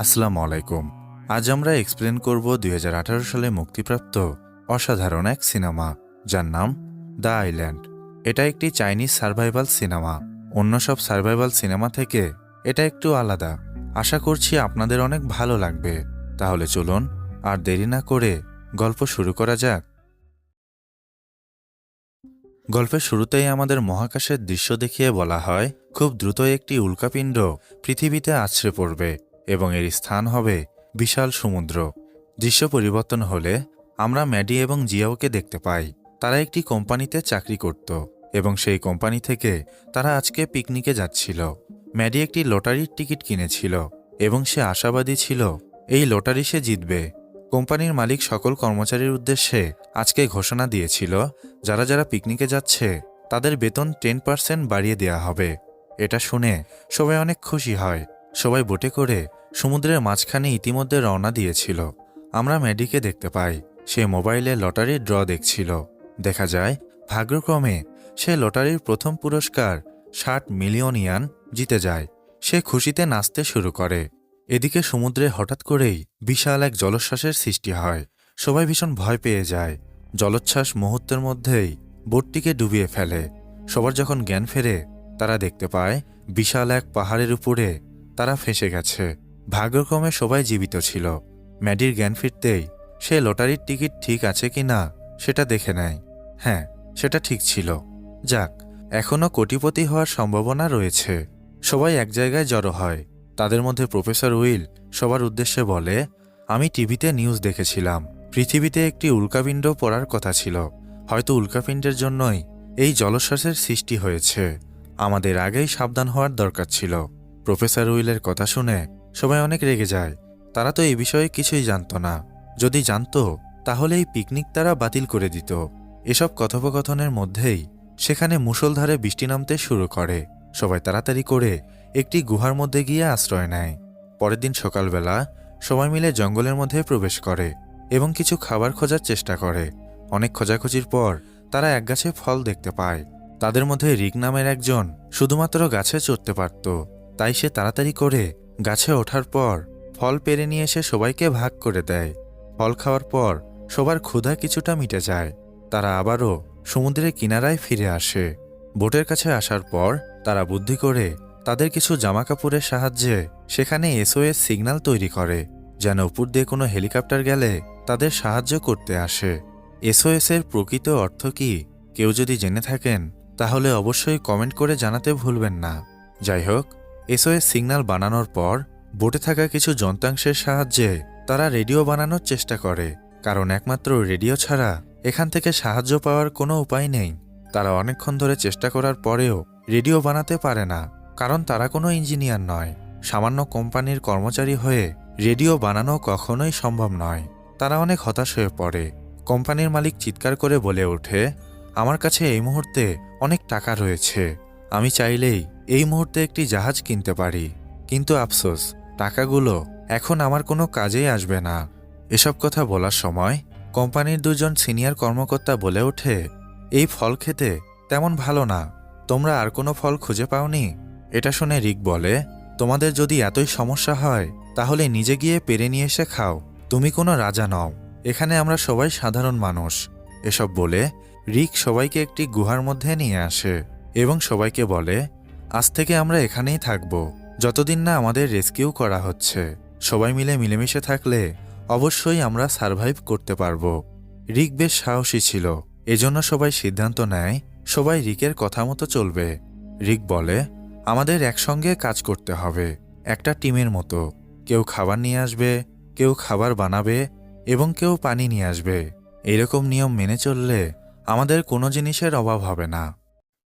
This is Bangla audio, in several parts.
আসসালামু আলাইকুম। আজ আমরা এক্সপ্লেন করব দুই হাজার আঠারো সালে মুক্তিপ্রাপ্ত অসাধারণ এক সিনেমা, যার নাম দ্য আইল্যান্ড। এটা একটি চাইনিজ সার্ভাইভাল সিনেমা। অন্য সব সার্ভাইভাল সিনেমা থেকে এটা একটু আলাদা। আশা করছি আপনাদের অনেক ভালো লাগবে। তাহলে চলুন আর দেরি না করে গল্প শুরু করা যাক। গল্পের শুরুতেই আমাদের মহাকাশের দৃশ্য দেখিয়ে বলা হয়, খুব দ্রুত একটি উল্কাপিণ্ড পৃথিবীতে আছড়ে পড়বে। এবং এর স্থান হবে বিশাল সমুদ্র। দৃশ্য পরিবর্তন হলে আমরা ম্যাডি এবং জিয়াওকে দেখতে পাই। তারা একটি কোম্পানিতে চাকরি করত এবং সেই কোম্পানি থেকে তারা আজকে পিকনিকে যাচ্ছিল। ম্যাডি একটি লটারির টিকিট কিনেছিল এবং সে আশাবাদী ছিল, এই লটারি সে জিতবে। কোম্পানির মালিক সকল কর্মচারীর উদ্দেশ্যে আজকে ঘোষণা দিয়েছিল, যারা যারা পিকনিকে যাচ্ছে, তাদের বেতন টেন পার্সেন্ট বাড়িয়ে দেওয়া হবে। এটা শুনে সবাই অনেক খুশি হয়। সবাই বোটে করে সমুদ্রের মাঝখানে ইতিমধ্যে রওনা দিয়েছিল। আমরা ম্যাডিকে দেখতে পাই। সে মোবাইলে লটারির ড্র দেখছিল। দেখা যায়, ভাগ্যক্রমে সে লটারির প্রথম পুরস্কার ষাট মিলিয়ন ইয়ান জিতে যায়। সে খুশিতে নাচতে শুরু করে। এদিকে সমুদ্রে হঠাৎ করেই বিশাল এক জলোচ্ছ্বাসের সৃষ্টি হয়। সবাই ভীষণ ভয় পেয়ে যায়। জলোচ্ছ্বাস মুহূর্তের মধ্যেই বোটটিকে ডুবিয়ে ফেলে। সবার যখন জ্ঞান ফেরে, তারা দেখতে পায়, বিশাল এক পাহাড়ের উপরে তারা ফেঁসে গেছে। ভাগ্যক্রমে সবাই জীবিত ছিল। ম্যাডির জ্ঞান ফিরতেই সে লটারির টিকিট ঠিক আছে কি না সেটা দেখে নেয়। হ্যাঁ সেটা ঠিক ছিল। যাক এখনও কোটিপতি হওয়ার সম্ভাবনা রয়েছে। সবাই এক জায়গায় জড়ো হয়। তাদের মধ্যে প্রফেসর উইল সবার উদ্দেশ্যে বলে, আমি টিভিতে নিউজ দেখেছিলাম। পৃথিবীতে একটি উল্কাপিণ্ড পড়ার কথা ছিল। হয়তো উল্কাপিণ্ডের জন্যই এই জলশ্বাসের সৃষ্টি হয়েছে। আমাদের আগেই সাবধান হওয়ার দরকার ছিল। প্রফেসর উইলের কথা শুনে সবাই অনেক রেগে যায়। তারা তো এই বিষয়ে কিছুই জানতো না। যদি জানতো, তাহলে এই পিকনিক তারা বাতিল করে দিত। এসব কথোপকথনের মধ্যেই সেখানে মুষলধারে বৃষ্টি নামতে শুরু করে। সবাই তাড়াতাড়ি করে একটি গুহার মধ্যে গিয়ে আশ্রয় নেয়। পরের দিন সকালবেলা সবাই মিলে জঙ্গলের মধ্যে প্রবেশ করে এবং কিছু খাবার খোঁজার চেষ্টা করে। অনেক খোঁজাখুঁজির পর তারা এক গাছে ফল দেখতে পায়। তাদের মধ্যে রিক নামের একজন শুধুমাত্র গাছে চড়তে পারত। তাই সে তাড়াতাড়ি করে গাছে ওঠার পর ফল পেরে নিয়ে এসে সবাইকে ভাগ করে দেয়। ফল খাওয়ার পর সবার ক্ষুধা কিছুটা মিটে যায়। তারা আবারও সমুদ্রের কিনারায় ফিরে আসে। বোটের কাছে আসার পর তারা বুদ্ধি করে তাদের কিছু জামাকাপড়ের সাহায্যে সেখানে এসওএস সিগন্যাল তৈরি করে, যেন উপর দিয়ে কোনো হেলিকপ্টার গেলে তাদের সাহায্য করতে আসে। এসওএস এর প্রকৃত অর্থ কি, কেউ যদি জেনে থাকেন, তাহলে অবশ্যই কমেন্ট করে জানাতে ভুলবেন না। যাই হোক এসওএস সিগন্যাল বানানোর পর, বোটে থাকা কিছু যন্ত্রাংশের সাহায্যে তারা রেডিও বানানোর চেষ্টা করে, কারণ একমাত্র রেডিও ছাড়া এখান থেকে সাহায্য পাওয়ার কোনো উপায় নেই। তারা অনেকক্ষণ ধরে চেষ্টা করার পরেও রেডিও বানাতে পারে না, কারণ তারা কোনো ইঞ্জিনিয়ার নয়। সামান্য কোম্পানির কর্মচারী হয়ে রেডিও বানানো কখনোই সম্ভব নয়। তারা অনেক হতাশ হয়ে পড়ে। কোম্পানির মালিক চিৎকার করে বলে ওঠে, আমার কাছে এই মুহূর্তে অনেক টাকা রয়েছে। আমি চাইলেই এই মুহূর্তে একটি জাহাজ কিনতে পারি। কিন্তু আফসোস, টাকাগুলো এখন আমার কোনো কাজেই আসবে না। এসব কথা বলার সময় কোম্পানির দুজন সিনিয়র কর্মকর্তা বলে ওঠে, এই ফল খেতে তেমন ভালো না। তোমরা আর কোনো ফল খুঁজে পাওনি? এটা শুনে রিক বলে, তোমাদের যদি এতই সমস্যা হয়, তাহলে নিজে গিয়ে পেরে নিয়ে এসে খাও। তুমি কোনো রাজা নও। এখানে আমরা সবাই সাধারণ মানুষ। এসব বলে রিক সবাইকে একটি গুহার মধ্যে নিয়ে আসে এবং সবাইকে বলে আজ থেকে আমরা এখানেই থাকব। যতদিন না আমাদের রেস্কিউ করা হচ্ছে। সবাই মিলে মিলেমিশে থাকলে অবশ্যই আমরা সারভাইভ করতে পারব। রিক বেশ সাহসী ছিল। এজন্য সবাই সিদ্ধান্ত নেয়, সবাই রিকের কথা মতো চলবে। রিক বলে, আমাদের একসঙ্গে কাজ করতে হবে। একটা টিমের মতো। কেউ খাবার নিয়ে আসবে, কেউ খাবার বানাবে এবং কেউ পানি নিয়ে আসবে। এরকম নিয়ম মেনে চললে আমাদের কোনো জিনিসের অভাব হবে না।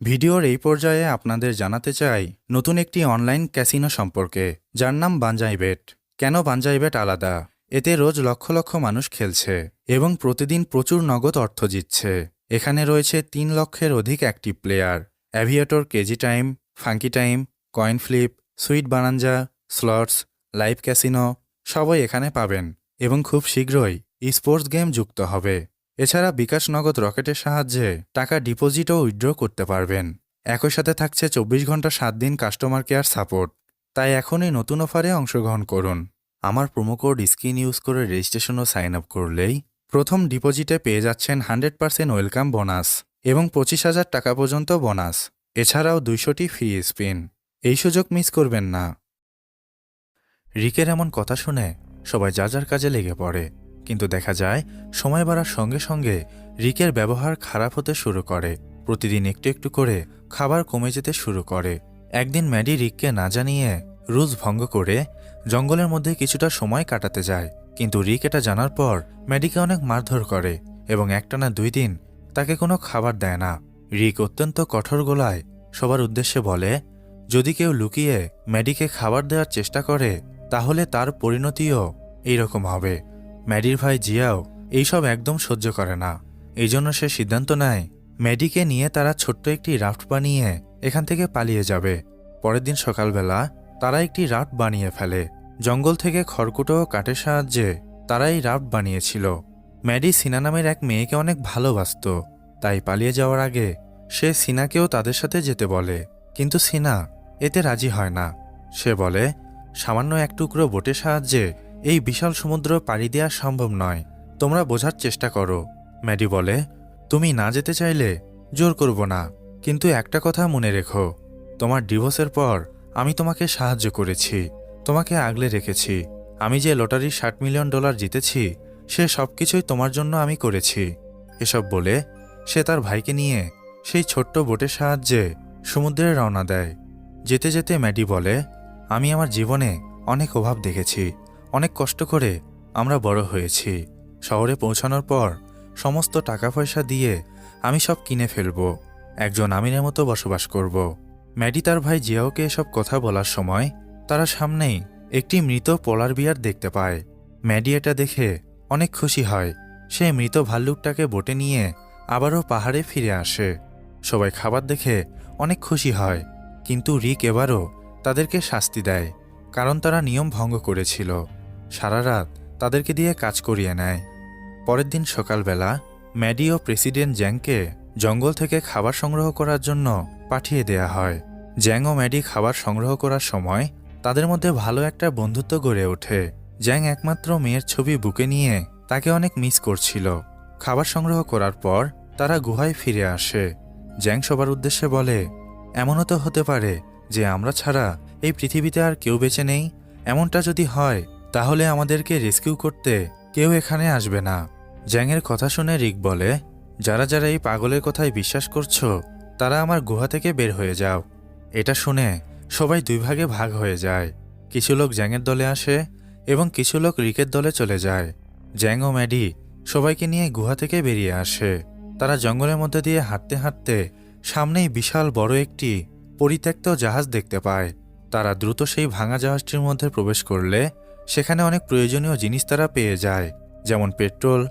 ভিডিওর এই পর্যায়ে আপনাদের জানাতে চাই, নতুন একটি অনলাইন ক্যাসিনো সম্পর্কে। যার নাম বাঞ্জাই বেট। কেন বাঞ্জাই বেট আলাদা? এতে রোজ লক্ষ লক্ষ মানুষ খেলছে এবং প্রতিদিন প্রচুর নগদ অর্থ জিতছে। এখানে রয়েছে তিন লক্ষের অধিক active player. Aviator crazy time, funky time, coin flip, sweet bonanza slots, live casino, সবই এখানে পাবেন এবং খুব শীঘ্রই স্পোর্টস গেম যুক্ত হবে। এছাড়া বিকাশ নগদ রকেটের সাহায্যে টাকা ডিপোজিট ও উইথড্র করতে পারবেন। একই সাথে থাকছে চব্বিশ ঘণ্টা সাত দিন কাস্টমার কেয়ার সাপোর্ট। তাই এখনই নতুন অফারে অংশগ্রহণ করুন। আমার প্রোমোকোড স্ক্রিন ইউজ করে রেজিস্ট্রেশন ও সাইন আপ করলেই প্রথম ডিপোজিটে পেয়ে যাচ্ছেন হান্ড্রেড পার্সেন্ট ওয়েলকাম বোনাস এবং পঁচিশ হাজার টাকা পর্যন্ত বোনাস। এছাড়াও দুইশোটি ফ্রি স্পিন। এই সুযোগ মিস করবেন না। রিকের এমন কথা শুনে সবাই যা যার কাজে লেগে পড়ে। কিন্তু দেখা যায়, সময় বাড়ার সঙ্গে সঙ্গে রিকের ব্যবহার খারাপ হতে শুরু করে। প্রতিদিন একটু একটু করে খাবার কমে যেতে শুরু করে। একদিন ম্যাডি রিককে না জানিয়ে রুলস ভঙ্গ করে জঙ্গলের মধ্যে কিছুটা সময় কাটাতে যায়। কিন্তু রিক এটা জানার পর ম্যাডিকে অনেক মারধর করে এবং একটানা দুই দিন তাকে কোনো খাবার দেয় না। রিক অত্যন্ত কঠোর গোলায় সবার উদ্দেশ্যে বলে, যদি কেউ লুকিয়ে ম্যাডিকে খাবার দেওয়ার চেষ্টা করে, তাহলে তার পরিণতিও এইরকম হবে। ম্যাডির ভাই জিয়াও এইসব একদম সহ্য করে না। এই জন্য সে সিদ্ধান্ত নেয়, ম্যাডিকে নিয়ে তারা ছোট্ট একটি রাফট বানিয়ে এখান থেকে পালিয়ে যাবে। পরের দিন সকালবেলা তারা একটি রাফট বানিয়ে ফেলে। জঙ্গল থেকে খড়কুটো ও কাঠের সাহায্যে তারা এই রাফট বানিয়েছিল। ম্যাডি সিনা নামের এক মেয়েকে অনেক ভালোবাসত। তাই পালিয়ে যাওয়ার আগে সে সিনাকেও তাদের সাথে যেতে বলে। কিন্তু সিনা এতে রাজি হয় না। সে বলে, সামান্য এক টুকরো বোটের সাহায্যে এই বিশাল সমুদ্র পাড়ি দেওয়া সম্ভব নয়। তোমরা বোঝার চেষ্টা করো। ম্যাডি বলে, তুমি না যেতে চাইলে জোর করব না। কিন্তু একটা কথা মনে রেখো। তোমার ডিভোর্সের পর আমি তোমাকে সাহায্য করেছি। তোমাকে আগলে রেখেছি। আমি যে লটারি ষাট মিলিয়ন ডলার জিতেছি, সে সব কিছুই তোমার জন্য আমি করেছি। এসব বলে সে তার ভাইকে নিয়ে সেই ছোট্ট বোটের সাহায্যে সমুদ্রে রওনা দেয়। যেতে যেতে ম্যাডি বলে, আমি আমার জীবনে অনেক অভাব দেখেছি। অনেক কষ্ট করে আমরা বড় হয়েছি। শহরে পৌঁছানোর পর সমস্ত টাকা পয়সা দিয়ে আমি সব কিনে ফেলব, একজন আমিনের মতো বসবাস করব। ম্যাডি তার ভাই জিয়াওকে এসব কথা বলার সময় তারা সামনেই একটি মৃত পোলার বিয়ার দেখতে পায়। ম্যাডি এটা দেখে অনেক খুশি হয়। সে মৃত ভাল্লুকটাকে বোটে নিয়ে আবারও পাহাড়ে ফিরে আসে। সবাই খাবার দেখে অনেক খুশি হয়, কিন্তু রিক এবারও তাদেরকে শাস্তি দেয়, কারণ তারা নিয়ম ভঙ্গ করেছিল। সারা রাত তাদেরকে দিয়ে কাজ করিয়ে নেয়। পরের দিন সকালবেলা ম্যাডি ও প্রেসিডেন্ট জ্যাংকে জঙ্গল থেকে খাবার সংগ্রহ করার জন্য পাঠিয়ে দেয়া হয়। জ্যাং ও ম্যাডি খাবার সংগ্রহ করার সময় তাদের মধ্যে ভালো একটা বন্ধুত্ব গড়ে ওঠে। জ্যাং একমাত্র মেয়ের ছবি বুকে নিয়ে তাকে অনেক মিস করছিল। খাবার সংগ্রহ করার পর তারা গুহায় ফিরে আসে। জ্যাং সবার উদ্দেশ্যে বলে, এমনও তো হতে পারে যে আমরা ছাড়া এই পৃথিবীতে আর কেউ বেঁচে নেই। এমনটা যদি হয় তাহলে আমাদেরকে রেস্কিউ করতে কেউ এখানে আসবে না। জ্যাংয়ের কথা শুনে রিক বলে, যারা যারা এই পাগলের কথায় বিশ্বাস করছ, তারা আমার গুহা থেকে বের হয়ে যাও। এটা শুনে সবাই দুই ভাগে ভাগ হয়ে যায়। কিছু লোক জ্যাংয়ের দলে আসে এবং কিছু লোক রিকের দলে চলে যায়। জ্যাং ও ম্যাডি সবাইকে নিয়ে গুহা থেকে বেরিয়ে আসে। তারা জঙ্গলের মধ্যে দিয়ে হাঁটতে হাঁটতে সামনেই বিশাল বড় একটি পরিত্যক্ত জাহাজ দেখতে পায়। তারা দ্রুত সেই ভাঙা জাহাজটির মধ্যে প্রবেশ করলে সেখানে অনেক প্রয়োজনীয় জিনিস তারা পেয়ে যায়, যেমন পেট্রোল,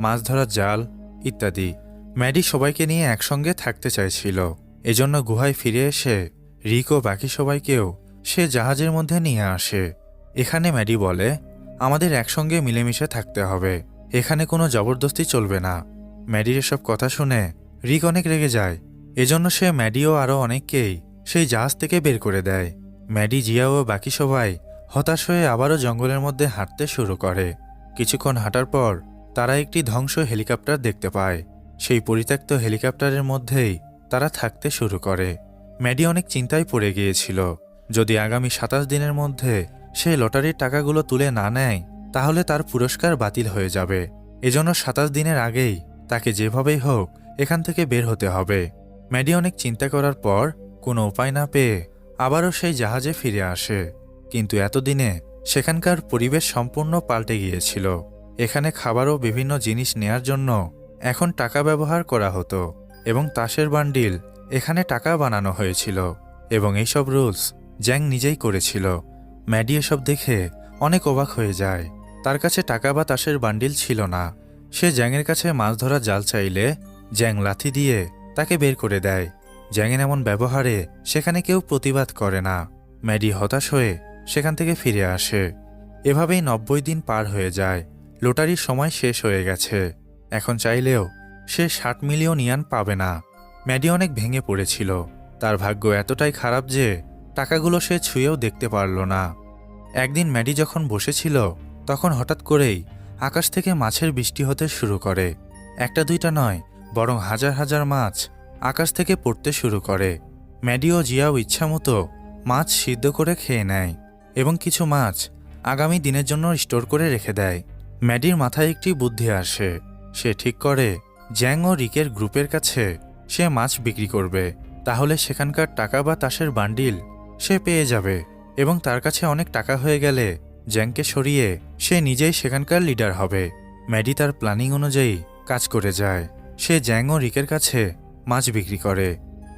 মাছ ধরার জাল ইত্যাদি। ম্যাডি সবাইকে নিয়ে একসঙ্গে থাকতে চাইছিল। এজন্য গুহায় ফিরে এসে রিক ও বাকি সবাইকেও সে জাহাজের মধ্যে নিয়ে আসে। এখানে ম্যাডি বলে, আমাদের একসঙ্গে মিলেমিশে থাকতে হবে। এখানে কোনো জবরদস্তি চলবে না। ম্যাডির এসব কথা শুনে রিক অনেক রেগে যায়। এজন্য সে ম্যাডি ও আরও অনেককেই সেই জাহাজ থেকে বের করে দেয়। ম্যাডি জিয়া ও বাকি সবাই হতাশ হয়ে আবারও জঙ্গলের মধ্যে হাঁটতে শুরু করে। কিছুক্ষণ হাঁটার পর তারা একটি ধ্বংস হেলিকপ্টার দেখতে পায়। সেই পরিত্যক্ত হেলিকপ্টারের মধ্যেই তারা থাকতে শুরু করে। ম্যাডি অনেক চিন্তায় পড়ে গিয়েছিল। যদি আগামী সাতাশ দিনের মধ্যে সে লটারির টাকাগুলো তুলে না নেয়, তাহলে তার পুরস্কার বাতিল হয়ে যাবে। এজন্য সাতাশ দিনের আগেই তাকে যেভাবেই হোক এখান থেকে বের হতে হবে। ম্যাডি অনেক চিন্তা করার পর কোনো উপায় না পেয়ে আবারও সেই জাহাজে ফিরে আসে। কিন্তু এতদিনে সেখানকার পরিবেশ সম্পূর্ণ পাল্টে গিয়েছিল। এখানে খাবারও বিভিন্ন জিনিস নেয়ার জন্য এখন টাকা ব্যবহার করা হতো এবং তাসের বান্ডিল এখানে টাকা বানানো হয়েছিল এবং এইসব রুলস জ্যাং নিজেই করেছিল। ম্যাডি এসব দেখে অনেক অবাক হয়ে যায়। তার কাছে টাকা বা তাসের বান্ডিল ছিল না। সে জ্যাংয়ের কাছে মাছ ধরা জাল চাইলে জ্যাং লাথি দিয়ে তাকে বের করে দেয়। জ্যাংয়ের এমন ব্যবহারে সেখানে কেউ প্রতিবাদ করে না। ম্যাডি হতাশ হয়ে সেখান থেকে ফিরে আসে। এভাবেই নব্বই দিন পার হয়ে যায়। লোটারির সময় শেষ হয়ে গেছে। এখন চাইলেও সে ষাট মিলিয়ন ইয়ান পাবে না। ম্যাডি অনেক ভেঙে পড়েছিল। তার ভাগ্য এতটাই খারাপ যে টাকাগুলো সে ছুঁয়েও দেখতে পারল না। একদিন ম্যাডি যখন বসেছিল, তখন হঠাৎ করেই আকাশ থেকে মাছের বৃষ্টি হতে শুরু করে। একটা দুইটা নয়, বরং হাজার হাজার মাছ আকাশ থেকে পড়তে শুরু করে। ম্যাডি ও জিয়াও ইচ্ছামতো মাছ সিদ্ধ করে খেয়ে নেয়। এবং কিছু মাছ আগামী দিনের জন্য স্টোর করে রেখে দেয়। ম্যাডির মাথায় একটি বুদ্ধি আসে। সে ঠিক করে, জ্যাং ও রিকের গ্রুপের কাছে সে মাছ বিক্রি করবে। তাহলে সেখানকার টাকা বা তাসের বান্ডিল সে পেয়ে যাবে এবং তার কাছে অনেক টাকা হয়ে গেলে জ্যাংকে সরিয়ে সে নিজেই সেখানকার লিডার হবে। ম্যাডি তার প্ল্যানিং অনুযায়ী কাজ করে যায়। সে জ্যাং ও রিকের কাছে মাছ বিক্রি করে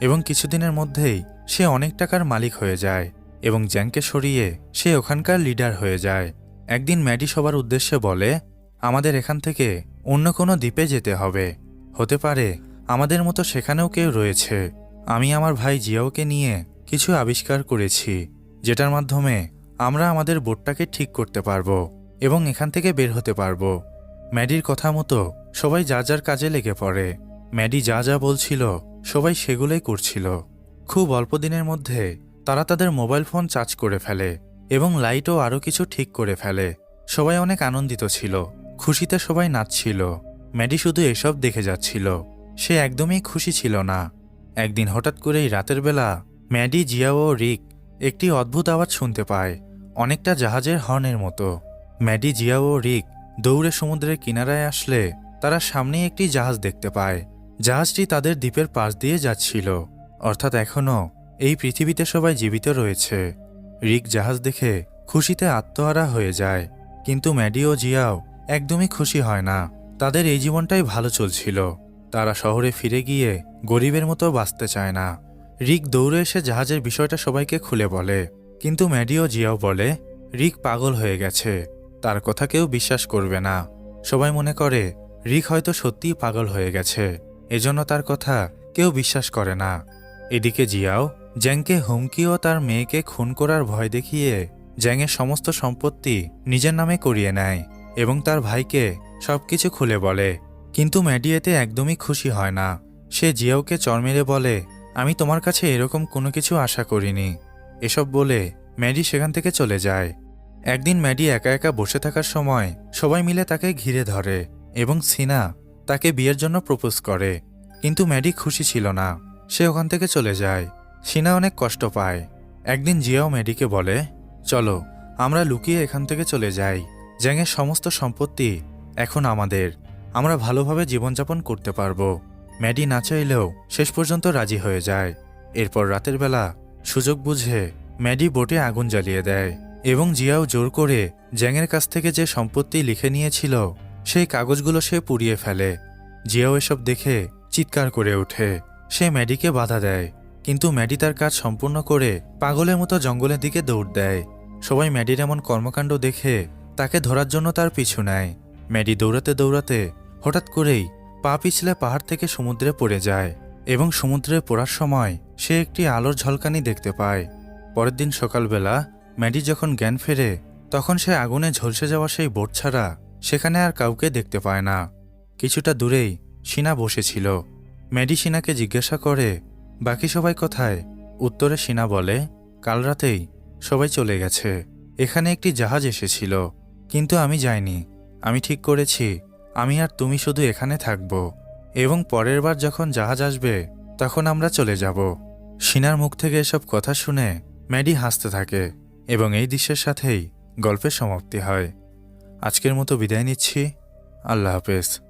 এবং কিছুদিনের মধ্যেই সে অনেক টাকার মালিক হয়ে যায়। এবং জ্যাংকে সরিয়ে সে ওখানকার লিডার হয়ে যায়। একদিন ম্যাডি সবার উদ্দেশ্যে বলে, আমাদের এখান থেকে অন্য কোনো দ্বীপে যেতে হবে। হতে পারে আমাদের মতো সেখানেও কেউ রয়েছে। আমি আমার ভাই জিয়াওকে নিয়ে কিছু আবিষ্কার করেছি, যেটার মাধ্যমে আমরা আমাদের বোটটাকে ঠিক করতে পারব এবং এখান থেকে বের হতে পারব ম্যাডির কথা মতো সবাই যা যার কাজে লেগে পড়ে। ম্যাডি যা যা বলছিল, সবাই সেগুলোই করছিল। খুব অল্প দিনের মধ্যে তারা তাদের মোবাইল ফোন চার্জ করে ফেলে এবং লাইটও আরও কিছু ঠিক করে ফেলে। সবাই অনেক আনন্দিত ছিল, খুশিতে সবাই নাচছিল। ম্যাডি শুধু এসব দেখে যাচ্ছিল, সে একদমই খুশি ছিল না। একদিন হঠাৎ করেই রাতের বেলা ম্যাডি, জিয়াও ও রিক একটি অদ্ভুত আওয়াজ শুনতে পায়, অনেকটা জাহাজের হর্নের মতো। ম্যাডি, জিয়াও ও রিক দৌড়ে সমুদ্রের কিনারায় আসলে তারা সামনেই একটি জাহাজ দেখতে পায়। জাহাজটি তাদের দ্বীপের পাশ দিয়ে যাচ্ছিল, অর্থাৎ এখনও এই পৃথিবীতে সবাই জীবিত রয়েছে। রিক জাহাজ দেখে খুশিতে আত্মহারা হয়ে যায়। কিন্তু ম্যাডি ও জিয়াও একদমই খুশি হয় না। তাদের এই জীবনটাই ভালো চলছিল। তারা শহরে ফিরে গিয়ে গরিবের মতো বাঁচতে চায় না। রিক দৌড়ে এসে জাহাজের বিষয়টা সবাইকে খুলে বলে। কিন্তু ম্যাডি ও জিয়াও বলে, রিক পাগল হয়ে গেছে। তার কথা কেউ বিশ্বাস করবে না। সবাই মনে করে, রিক হয়তো সত্যিই পাগল হয়ে গেছে। এজন্য তার কথা কেউ বিশ্বাস করে না। এদিকে জিয়াও জ্যাংকে হুমকি ও তার মেয়েকে খুন করার ভয় দেখিয়ে জ্যাংয়ের সমস্ত সম্পত্তি নিজের নামে করিয়ে নেয় এবং তার ভাইকে সবকিছু খুলে বলে। কিন্তু ম্যাডি এতে একদমই খুশি হয় না। সে জিয়াওকে চর মেরে বলে, আমি তোমার কাছে এরকম কোনো কিছু আশা করিনি। এসব বলে ম্যাডি সেখান থেকে চলে যায়। একদিন ম্যাডি একা একা বসে থাকার সময় সবাই মিলে তাকে ঘিরে ধরে এবং সিনা তাকে বিয়ের জন্য প্রপোজ করে। কিন্তু ম্যাডি খুশি ছিল না। সে ওখান থেকে চলে যায়। সিনা অনেক কষ্ট পায়। একদিন জিয়াও ম্যাডিকে বলে, চলো, আমরা লুকিয়ে এখান থেকে চলে যাই। জ্যাংয়ের সমস্ত সম্পত্তি এখন আমাদের। আমরা ভালোভাবে জীবনযাপন করতে পারব। ম্যাডি না চাইলেও শেষ পর্যন্ত রাজি হয়ে যায়। এরপর রাতের বেলা সুযোগ বুঝে ম্যাডি বোটে আগুন জ্বালিয়ে দেয় এবং জিয়াও জোর করে জ্যাংয়ের কাছ থেকে যে সম্পত্তি লিখে নিয়েছিল, সেই কাগজগুলো সে পুড়িয়ে ফেলে। জিয়াও এসব দেখে চিৎকার করে ওঠে। সে ম্যাডিকে বাধা দেয়। কিন্তু ম্যাডি তার কাজ সম্পূর্ণ করে পাগলের মতো জঙ্গলের দিকে দৌড় দেয়। সবাই ম্যাডির এমন কর্মকাণ্ড দেখে তাকে ধরার জন্য তার পিছু নেয়। ম্যাডি দৌড়াতে দৌড়াতে হঠাৎ করেই পা পিছলে পাহাড় থেকে সমুদ্রে পড়ে যায় এবং সমুদ্রে পড়ার সময় সে একটি আলোর ঝলকানি দেখতে পায়। পরের দিন সকালবেলা ম্যাডি যখন জ্ঞান ফেরে, তখন সে আগুনে ঝলসে যাওয়া সেই বোট ছাড়া সেখানে আর কাউকে দেখতে পায় না। কিছুটা দূরেই সিনা বসেছিল। ম্যাডি সিনাকে জিজ্ঞাসা করে বাকি সবাই কোথায়? উত্তরে সিনা বলে, কাল রাতেই সবাই চলে গেছে। এখানে একটি জাহাজ এসেছিল, কিন্তু আমি যাইনি। আমি ঠিক করেছি, আমি আর তুমি শুধু এখানে থাকব। এবং পরের বার যখন জাহাজ আসবে, তখন আমরা চলে যাব। সিনার মুখ থেকে এসব কথা শুনে ম্যাডি হাসতে থাকে এবং এই দৃশ্যের সাথেই গল্পের সমাপ্তি হয়। আজকের মতো বিদায় নিচ্ছি। আল্লাহ হাফেজ।